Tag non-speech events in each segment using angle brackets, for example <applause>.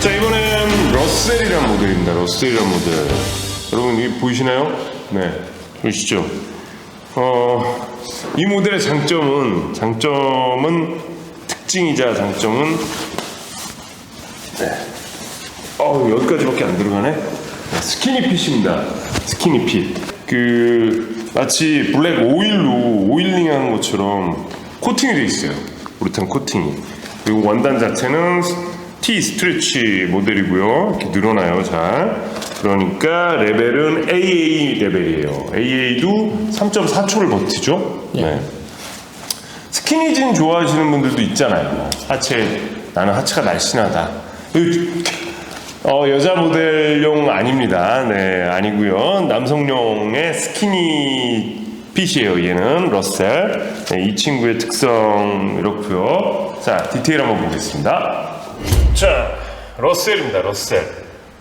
자 이번엔 러셀이란 모델입니다. 러셀이란 모델. 여러분 이게 보이시나요? 네, 보이시죠? 어, 이 모델의 장점은 장점은 특징이자 장점은 네. 어 여기까지밖에 안 들어가네. 네, 스키니핏입니다. 스키니핏. 그 마치 블랙 오일로 오일링한 것처럼 코팅이 돼 있어요. 우르탄 코팅이. 그리고 원단 자체는 T 스트레치 모델이고요. 이렇게 늘어나요, 잘. 그러니까 레벨은 AA 레벨이에요. AA도 3.4초를 버티죠. 네. 스키니진 좋아하시는 분들도 있잖아요. 하체 나는 하체가 날씬하다. 어, 여자 모델용 아닙니다. 네, 아니고요. 남성용의 스키니 핏이에요. 얘는 러셀. 네, 이 친구의 특성 이렇고요. 자, 디테일 한번 보겠습니다. 자, 러셀입니다. 러셀.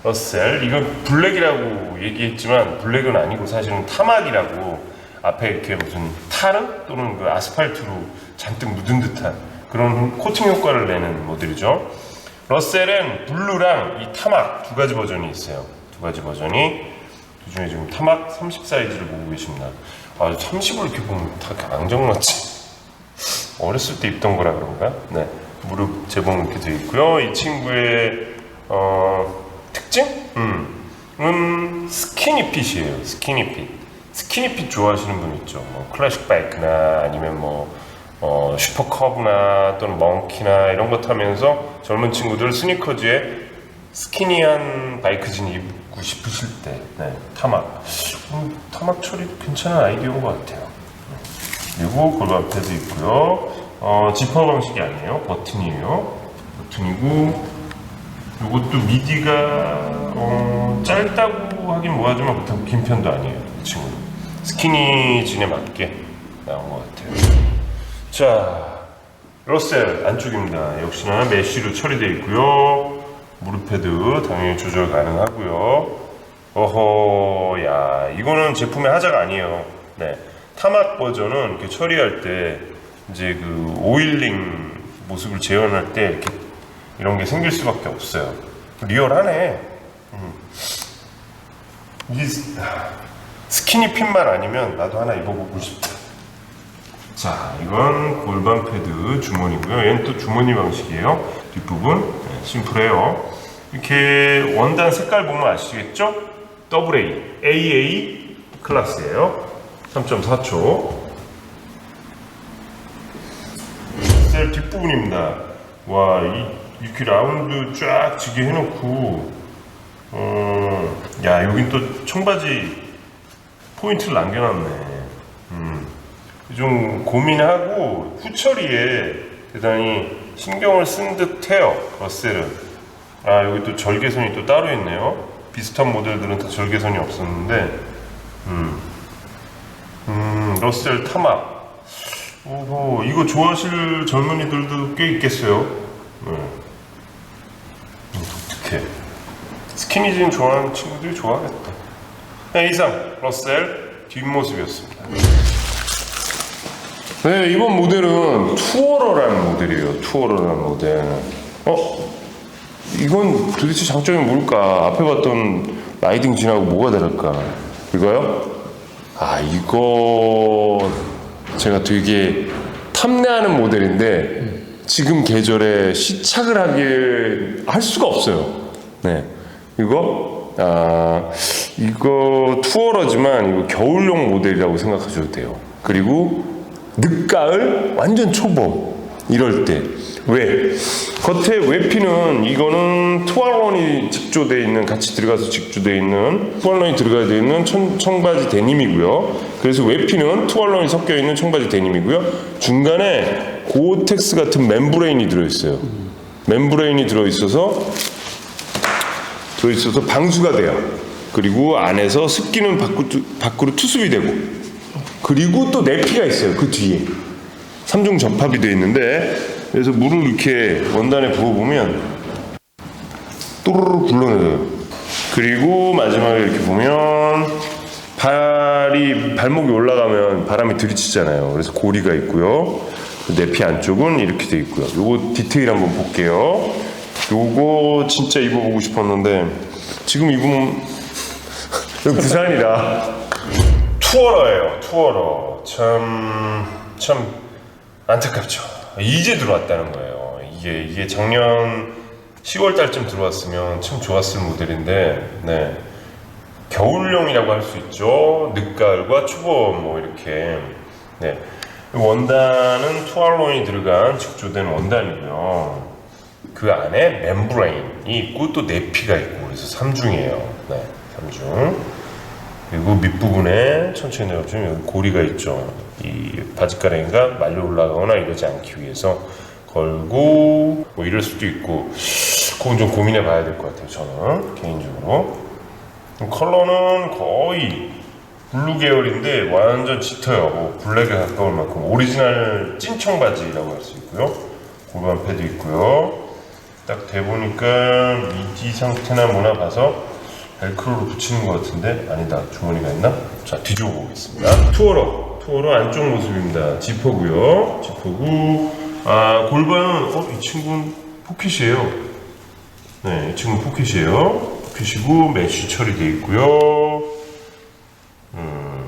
러셀. 이건 블랙이라고 얘기했지만 블랙은 아니고 사실은 타막이라고 앞에 이렇게 무슨 타르 또는 그 아스팔트로 잔뜩 묻은 듯한 그런 코팅 효과를 내는 모델이죠. 러셀은 블루랑 이 타막 두 가지 버전이 있어요. 두 가지 버전이 그 중에 지금 타막 30 사이즈를 보고 계십니다. 아, 30을 이렇게 보면 다 앙정맞지. <laughs> 어렸을 때 입던 거라 그런가? 네. 무릎 재봉 이렇게 되어 있고요. 이 친구의 어, 특징? 음. 은 스키니핏이에요. 스키니핏. 스키니핏 좋아하시는 분 있죠. 뭐 클래식 바이크나 아니면 뭐 어, 슈퍼커브나 또는 멍키나 이런 거 타면서 젊은 친구들 스니커즈에 스키니한 바이크진 입고 싶으실 때 네, 타막 음, 타막 처리 괜찮은 아이디어인 것 같아요 그리고 골반 패드 있고요 어, 지퍼 방식이 아니에요 버튼이에요 버튼이고 이것도 미디가 어, 짧다고 하긴 뭐하지만 그렇다고 긴 편도 아니에요 이 친구는 스키니진에 맞게 나온 것 같아요 자, 러셀 안쪽입니다. 역시나 메쉬로 처리되어 있고요. 무릎 패드 당연히 조절 가능하고요. 어허, 야, 이거는 제품의 하자가 아니에요. 네, 타막 버전은 이렇게 처리할 때 이제 그 오일링 모습을 재현할 때 이렇게 이런 게 생길 수밖에 없어요. 리얼하네. 음. 이 스키니 핏만 아니면 나도 하나 입어보고 싶다. 자, 이건 골반 패드 주머니고요. 얘는 또 주머니 방식이에요. 뒷부분 네, 심플해요. 이렇게 원단 색깔 보면 아시겠죠? AA, AA 클래스예요. 3.4초. 셀 뒷부분입니다. 와, 이, 이렇게 라운드 쫙 지게 해놓고, 어, 야, 여긴 또 청바지 포인트를 남겨놨네. 음. 좀 고민하고 후처리에 대단히 신경을 쓴 듯해요 러셀은 아 여기 또 절개선이 또 따로 있네요 비슷한 모델들은 다 절개선이 없었는데 음, 음 러셀 타막 오호 이거 좋아하실 젊은이들도 꽤 있겠어요 네. 음, 독특해 스키니진 좋아하는 친구들이 좋아하겠다 네, 이상 러셀 뒷모습이었습니다 네, 이번 모델은 투어러라는 모델이에요. 투어러라는 모델. 어? 이건 도대체 장점이 뭘까? 앞에 봤던 라이딩 진하고 뭐가 다를까? 이거요? 아, 이거 제가 되게 탐내하는 모델인데 지금 계절에 시착을 하게 할 수가 없어요. 네. 이거 아, 이거 투어러지만 이거 겨울용 모델이라고 생각하셔도 돼요. 그리고 늦가을 완전 초봄 이럴 때 왜? 겉에 외피는 이거는 투알론이 직조되어 있는 같이 들어가서 직조되어 있는 투알론이 들어가야 청, 청바지 데님이고요 그래서 외피는 투알론이 섞여 있는 청바지 데님이고요 중간에 고텍스 같은 멤브레인이 들어있어요 멤브레인이 들어있어서 들어있어서 방수가 돼요 그리고 안에서 습기는 밖으로, 밖으로 투습이 되고 그리고 또 내피가 있어요. 그 뒤에. 삼중 접합이 되어 있는데 그래서 물을 이렇게 원단에 부어보면 또르르 굴러내요. 그리고 마지막에 이렇게 보면 발이 발목이 올라가면 바람이 들이치잖아요. 그래서 고리가 있고요. 내피 안쪽은 이렇게 되어 있고요. 요거 디테일 한번 볼게요. 요거 진짜 입어보고 싶었는데 지금 입으면 <laughs> 여기 부산이라 투어러예요 투어러 참 참 안타깝죠 이제 들어왔다는 거예요. 이게 이게 작년 10월 달쯤 들어왔으면 참 좋았을 모델인데 네. 겨울용이라고 할 수 있죠. 늦가을과 초봄 뭐 이렇게. 네. 원단은 투알론이 들어간 직조된 원단이고요. 그 안에 멤브레인이 있고 또 내피가 있고 그래서 3중이에요. 네 3중. 그리고 밑부분에 천천히 내려주면 고리가 있죠. 이 바지가랭이가 말려 올라가거나 이러지 않기 위해서 걸고 뭐 이럴 수도 있고 그건 좀 고민해 봐야 될 것 같아요. 저는 개인적으로 컬러는 거의 블루 계열인데 완전 짙어요. 뭐 블랙에 가까울 만큼 오리지널 찐청 바지라고 할 수 있고요. 골반 패드 있고요. 딱 대보니까 미디 상태나 뭐나 봐서 벨크로로 붙이는 것 같은데 아니다 주머니가 있나? 자 뒤집어 보겠습니다 투어러 투어러 안쪽 모습입니다. 지퍼고요. 지퍼고. 아 골반은 어 이 친구는 포켓이에요. 네 이 친구는 포켓이에요. 포켓이고 메쉬 처리되어 있고요. 음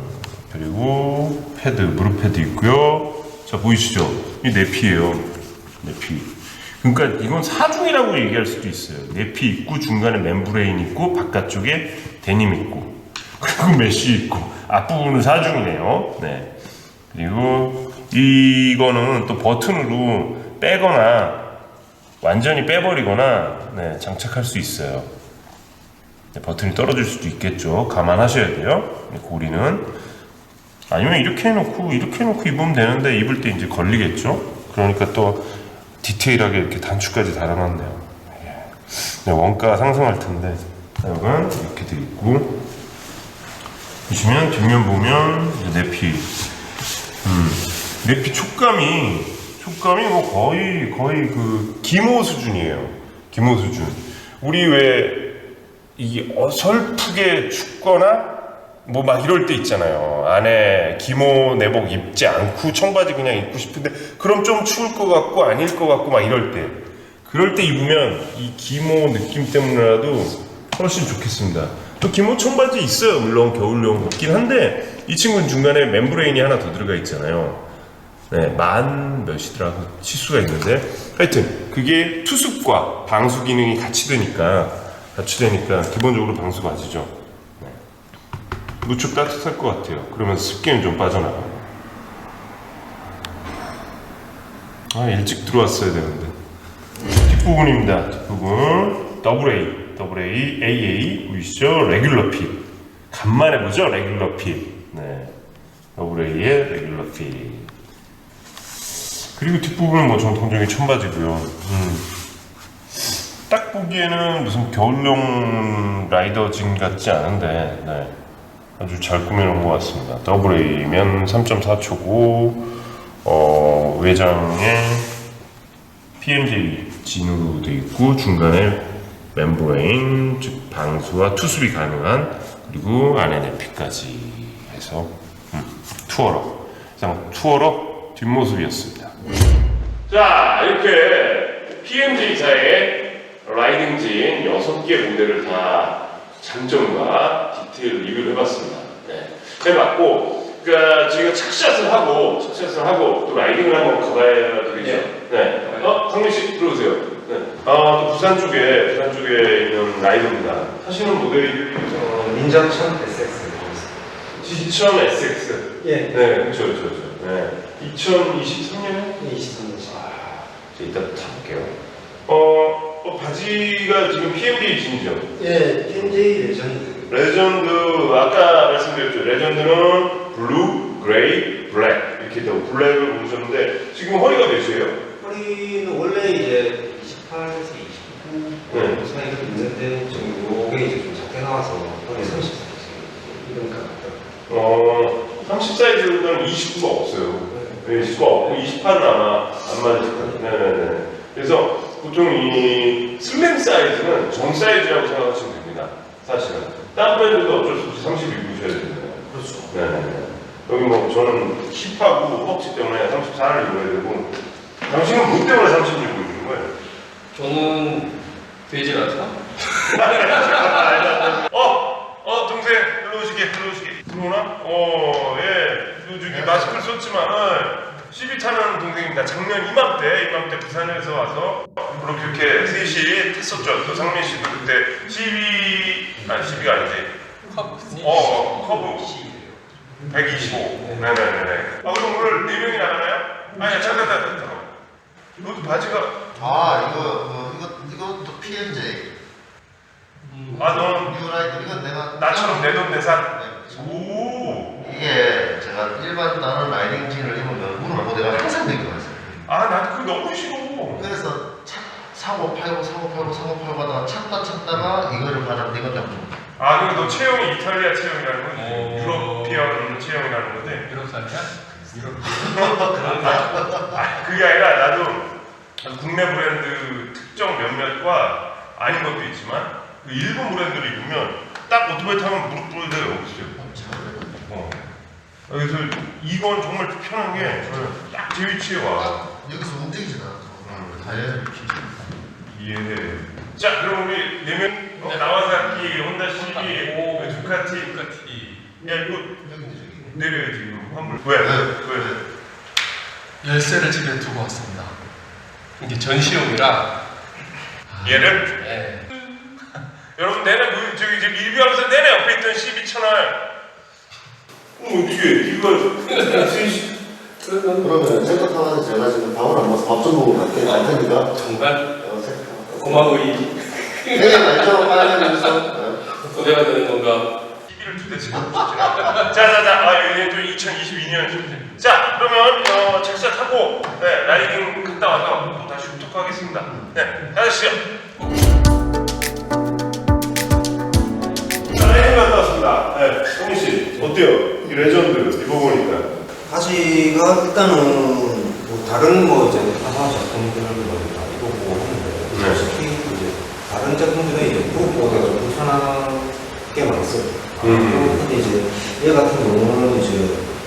그리고 패드 무릎 패드 있고요. 자 보이시죠? 이 내피예요. 내피. 그러니까 이건 사중이라고 얘기할 수도 있어요. 내피 있고 중간에 멤브레인 있고 바깥쪽에 데님 있고 그리고 메쉬 있고 앞부분은 사중이네요. 네. 그리고 이거는 또 버튼으로 빼거나 완전히 빼버리거나 네, 장착할 수 있어요. 네, 버튼이 떨어질 수도 있겠죠. 감안하셔야 돼요. 네, 고리는 아니면 이렇게 해놓고 이렇게 해놓고 입으면 되는데 입을 때 이제 걸리겠죠. 그러니까 또 디테일하게 이렇게 단추까지 달아놨네요. 예. 네, 원가 상승할 텐데 여건 이렇게 돼 있고 보시면 뒷면 보면 내피 음, 내피 촉감이 촉감이 뭐 거의 거의 그 기모 수준이에요. 기모 수준. 우리 왜 이게 어설프게 춥거나 뭐 막 이럴 때 있잖아요. 안에 기모 내복 입지 않고 청바지 그냥 입고 싶은데 그럼 좀 추울 것 같고 아닐 것 같고 막 이럴 때 그럴 때 입으면 이 기모 느낌 때문에라도 훨씬 좋겠습니다. 또 기모 청바지 있어요. 물론 겨울용 없긴 한데 이 친구는 중간에 멤브레인이 하나 더 들어가 있잖아요. 네, 만 몇이더라 그 치수가 있는데 하여튼 그게 투습과 방수 기능이 같이 되니까 같이 되니까 기본적으로 방수 맞이죠. 무척 따뜻할 것 같아요. 그러면 습기는 좀 빠져나가고. 아 일찍 들어왔어야 되는데. 뒷부분입니다. 뒷부분 더블 A, 더블 A, AA 보이시죠? 레귤러 핏. 간만에 보죠? 레귤러 핏. 네, 더블 A의 레귤러 핏. 그리고 뒷부분은 뭐 정통적인 청바지고요. 음. 딱 보기에는 무슨 겨울용 라이더 진 같지 않은데, 네. 아주 잘 꾸며놓은 것 같습니다. 더블 A면 3.4초고 어, 외장에 PMJ 진으로 되어 있고 중간에 멤브레인 즉 방수와 투습이 가능한 그리고 안에 내피까지 해서 음, 투어러 그냥 투어러 뒷모습이었습니다. 자 이렇게 PMJ사의 라이딩진 6개 모델을 다 장점과 디테일을 리뷰를 해봤습니다. 네. 해봤고, 그러니까 저희가 착샷을 하고, 착샷을 하고, 또 라이딩을 한번 가봐야 되겠죠. 네. 어, 상민 씨, 들어오세요. 네. 아, 또 부산 쪽에, 부산 쪽에 있는 라이더입니다. 하시는 모델이, 어, 민정 1000 SX 지천 SX. 예, 네, 그렇죠, 그렇죠, 그렇죠. 네. 2023년에? 23년식. 아, 저 이따 타볼게요. 어, 어, 바지가 지금 PMD 진이죠? 예, PNJ 레전드. 레전드 아까 말씀드렸죠 레전드는 블루, 그레이, 블랙 이렇게 있다고 블랙을 보셨는데 지금 허리가 몇이에요? 허리는 원래 이제 28에서 29 네. 사이가 있는데 지금 요게 이제 좀 작게 나와서 허리 30cm 이런 것 같더라고요. 어, 30 사이즈는 29가 없어요 네, 29가 없고 28은 아마 안 맞을 거예요 네네네 그래서 보통 이 슬림 사이즈는 정 사이즈라고 생각하시면 됩니다 사실은 딴 브랜드도 어쩔 수 없이 30 입으셔야 됩니다 그렇죠. 네네네 여기 뭐 저는 힙하고 허벅지 때문에 34를 입어야 되고 당신은 뭐 때문에 30 입고 있는 거예요? 저는 되질 않나? 어, 어, 동생, 일로 오시게, 일로 오시게. 들어오나? 어, 예. 요 저기 마스크를 썼지만, 어, 시비 타는 동생입니다. 작년 이맘때, 이맘때 부산에서 와서, 그렇게 이렇게 셋이 탔었죠. 또 상민 씨도 그때 시비, 아니, 시비가 아니지. 어, 어, 커브. 125. 네네네네. 아, 그럼 오늘 네 명이 나가나요? 아니, 잠깐, 잠깐, 잠깐. 너도 바지가, 아 이거 어, 이거 이것도 PNJ 아, 넌 뉴라이트 이건 내가 나처럼 내 돈 내산. 네, 그렇죠. 오. 이게 제가 일반 다른 라이딩 진을 입으면 무릎 보대가 항상 많아요. 아, 나도 그거 너무 싫어. 그래서 차, 사고 팔고 사고 팔고 사고 팔고 하다가 찾다 찾다가 이거를 받았는데 이건 좀 아, 그리고 너 체형이 이탈리아 체형이라는 거지? 오. 유러피언 체형이라는 건데. 유럽 사람이야? <laughs> 아, 그게 아니라 나도 국내 브랜드 특정 몇몇과 아닌 것도 있지만 그 일본 브랜드를 입으면 딱 오토바이 타면 무릎 꿇을 데가 없어요. 어. 그래서 이건 정말 편한 게 저는 딱 제 위치에 와. 딱 여기서 움직이진 않아서 음. 다이어를 이해해. 자, 그럼 우리 네명 어, 나와사키, 혼다 오. 그 두카티. 똑같이. 야, 이거 내려요 지금 환불. 왜? 네. 왜? 열쇠를 집에 두고 왔습니다. 이게 전시용이라. 얘를 예. <laughs> 여러분 내내 뭐, 저기 지금 리뷰하면서 내내 옆에 있던 12 채널. 어 어떻게 이거 그러면 센터 타면서 제가 지금 방을 안 먹어서 밥 좀 먹고 갈게 갈 테니까 정말 어, 센터. 고마워이 되게 말처럼 빨아가면서 고대가 되는 건가? 대씩 보고 싶지 않아. 자자 자, 아 이게 또 2022년. 자 그러면 어, 착샷 하고 네, 라이딩 갔다 와서 또 다시 후톡하겠습니다. 네, 가시죠. 자, 라이딩 갔다 왔습니다. 네, 성민 씨 어때요? 이 레전드 입어보니까. 바지가 일단은 뭐 다른 뭐 이제 화사 제품들을 다 입어보고 하는데 네. 솔직히 이제 다른 제품들은 이제 무릎보다 좀 불편하게 많았어요. 음. 근데 이제 얘 같은 경우는 이제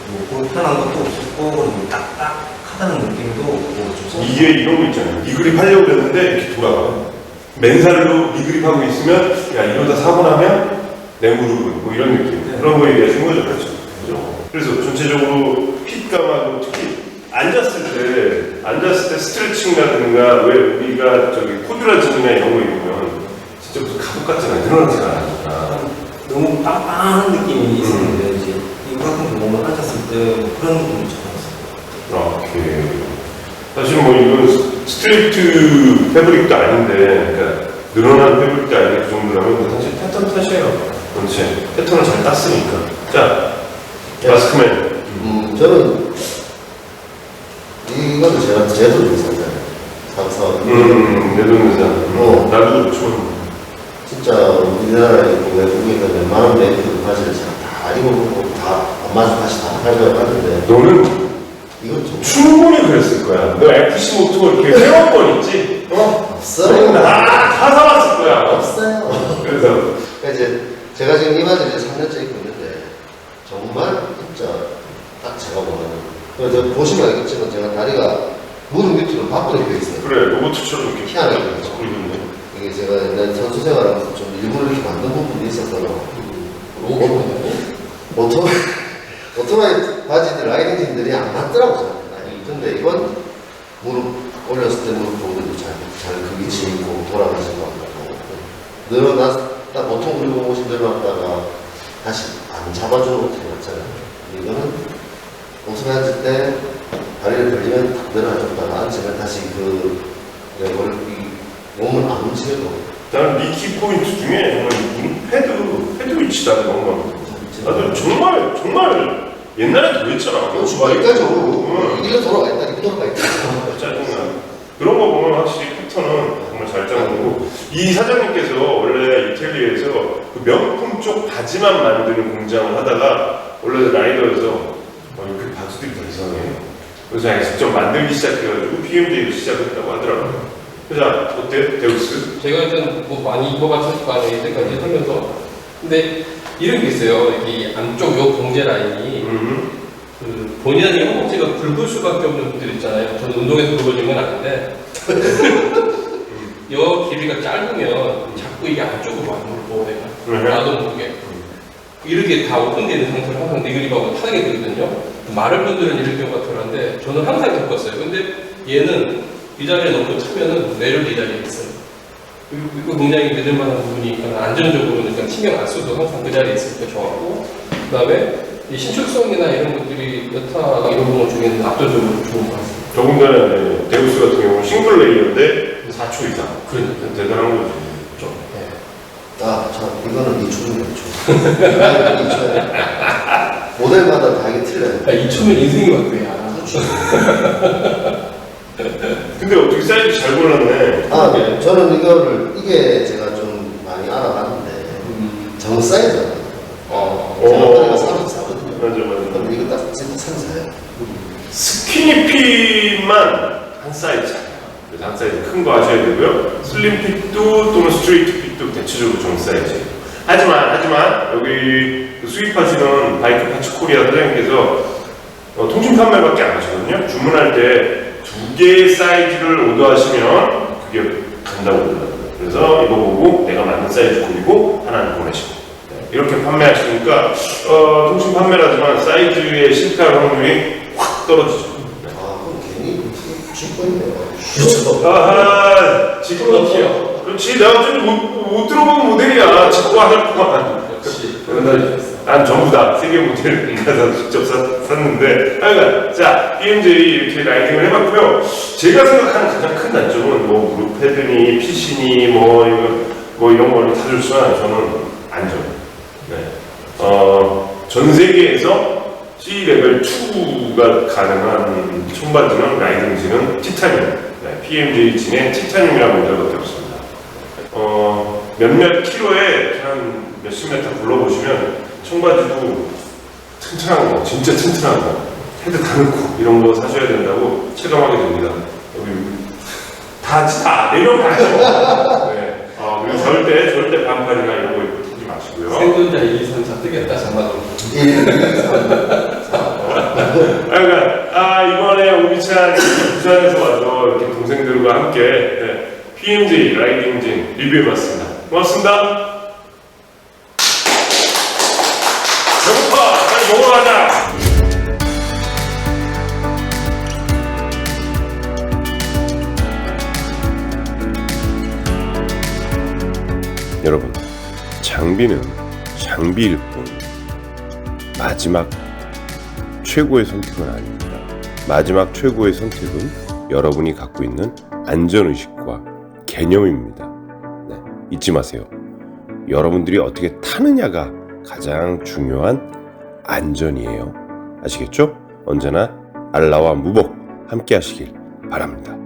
뭐 불편한 것도 없었고 그리고 딱딱하다는 느낌도 없고 좀 이게 이런 거 있잖아요. 리그립 하려고 그랬는데 이렇게 돌아가. 맨살로 리그립 하고 있으면 야 이러다 사고 나면 내 무릎은 뭐 이런 느낌. 네. 그런 거에 대해서 거죠, 그렇죠. 그죠? 그래서 전체적으로 핏감하고 특히 앉았을 때 앉았을 때 스트레칭이라든가 왜 우리가 저기 코듀라진이나 이런 거 입으면 진짜 무슨 갑옷 같잖아요. 않으니까. 너무 빵빵한 느낌이 있었는데 이제 이거 같은 경우는 앉았을 때뭐 그런 느낌이 전혀 없어요. 이렇게 사실 뭐 이건 스- 스트레이트 패브릭도 아닌데 그러니까 늘어난 패브릭도 아닌데 그 정도라면 사실 패턴 탓이에요. 그렇지. 패턴을 잘 땄으니까. 자 마스크맨. 음, 저는 이거는 제가 제도 있었잖아요. 상사. 음 내돈내산 어. 나도 그렇죠 진짜 우리나라에 있고 외국에 있는 웬만한 메이크업 바지를 제가 다 입어보고 다안 맞은 다시 다 팔고 하는데 너는 이건 좀 충분히 그랬을 거야 너 FC 모토 이렇게 세웠건 있지? 어? 없어요. 다다 사왔을 거야 없어요. 그래서 그러니까 이제 제가 지금 이 바지를 3년째 입고 있는데 정말 진짜 딱 제가 보는 그래서 보시면 알겠지만 제가 다리가 무릎 밑으로 밖으로 펴 있어요. 그래 로봇처럼 이렇게 희한하게 그렇죠. 그리고 이게 제가 옛날 선수 생활하면서 좀 일부러 이렇게 만든 부분이 있어서 오토바이, <laughs> 오토바이 바지들, 라이딩진들이 안 맞더라고, 저한테. 근데 이건 무릎 올렸을 때 무릎 보호대도 잘, 잘그 위치에 있고 돌아가신 것 같고. 늘어났다, 보통 그리고 옷이 늘어났다가 다시 안 잡아주는 옷이 맞잖아요. 이거는 오토바이 앉을 때 다리를 벌리면 탁 늘어나줬다가 앉으면 다시 그, 내 머리, 이 몸을 안 움직여도 나는 니키 포인트 중에 정말 이 패드, 패드 위치다 너무. 나도 정말, 정말 옛날에 그랬잖아. 여기까지 오고 응. 일로 돌아가 있다, 이렇게 돌아가 있다. 짜증나. 그런 거 보면 확실히 패턴은 정말 잘 짜고 이 사장님께서 원래 이태리에서 그 명품 쪽 바지만 만드는 공장을 하다가 원래 라이더에서 어, 그 바지들이 더 이상해. 그래서 직접 만들기 시작해가지고 PMJ도 시작했다고 하더라고요. 자, 어때? 데우스? 제가 일단 뭐 많이 입어봤을 거 아니에요 이때까지 하면서 근데 이런 게 있어요 여기 안쪽 요 봉제 라인이 음. 그 본의 아니게 허벅지가 굵을 수밖에 없는 분들 있잖아요 저는 운동에서 굵어진 건 아닌데 여 길이가 짧으면 자꾸 이게 안쪽으로 안 물고 내가 네. 나도 모르게 이렇게 다 오픈되어 있는 상태로 항상 네그립하고 타게 되거든요. 마른 분들은 이럴 경우가 덜한데 저는 항상 겪었어요. 근데 얘는 이 자리에 놓고 차면은 내려도 이 자리에 있어요. 그리고 이거 굉장히 믿을 만한 부분이니까 안전적으로 일단 신경 안 써도 항상 그 자리에 있으니까 좋았고 그 다음에 이 신축성이나 이런 것들이 여타 이런 부분 중에는 압도적으로 좋은 것 같습니다. 더군다나 네, 데우스 같은 경우는 싱글 레이어인데 4초 이상. 그러니까 대단한 거죠. 좀. 네. 아, 참, 이거는 2초입니다, 2초. 이거는 2초야. 모델마다 다 이게 틀려요. 아, 2초면 인생이 바뀌야. 근데 어떻게 사이즈 잘 골랐네. 아, 저는 이거를, 이게 제가 좀 많이 알아봤는데, 음. 정 사이즈거든요. 어. 제가 34거든요. 맞아, 맞아. 그럼 이거 딱 진짜 34예요. 스키니핏만 한 사이즈. 그래서 한 사이즈 큰 거 하셔야 되고요. 슬림핏도 또는 스트레이트 핏도 대체적으로 정 사이즈. 하지만 하지만 여기 그 수입하시는 바이크 파츠 코리아 사장님께서 어, 통신 판매밖에 안 하시거든요. 주문할 때 두 개의 사이즈를 오더하시면 그게 간다고 그러더라고요. 그래서 이거 보고 내가 맞는 사이즈 고르고 하나는 보내시고 네, 이렇게 판매하시니까 어, 통신 판매라지만 사이즈에 실패할 확률이 확 떨어지죠. 아, 그럼 괜히. 그렇죠. 아하, 지금 프론티어. 그렇지. 내가 좀 못, 못 들어본 모델이야. 직구 하나 동안. 역시. 난 전부 다 세계 모델 <laughs> 가서 직접 사, 샀는데. 하여간, 자, BMJ 이렇게 라이딩을 해봤고요. 제가 생각하는 가장 큰 단점은 뭐, 무릎 패드니, 피시니, 뭐, 이거, 뭐 이런 거를 다 좋지만 저는 안전. 네. 어, 전 세계에서 C 레벨 2가 가능한 청바지는 라이딩지는 티타늄, 네, PMJ 진의 티타늄이라는 모델밖에 없습니다. 어, 몇몇 킬로에 한 몇십 메타 불러보시면 청바지도 튼튼한 거, 진짜 튼튼한 거, 헤드 다 넣고 이런 거 사셔야 된다고 체감하게 됩니다. 여기 다, 다, 내려면 다. 네. 어, 그리고 절대, 절대 반팔이나 이런 거 입고 타지 마시고요. 생존자 2, 3, 4 뜨겠다, 장마도. 1, 2, 3. 아, 그러니까 아 이번에 오비찬 부산에서 와서 이렇게 동생들과 함께 네, PMJ 라이딩진 리뷰해봤습니다. 고맙습니다. 여러분, 장비는 장비일 뿐 마지막 최고의 선택은 아닙니다. 마지막 최고의 선택은 여러분이 갖고 있는 안전의식과 개념입니다. 네, 잊지 마세요. 여러분들이 어떻게 타느냐가 가장 중요한 안전이에요. 아시겠죠? 언제나 알라와 무복 함께 하시길 바랍니다.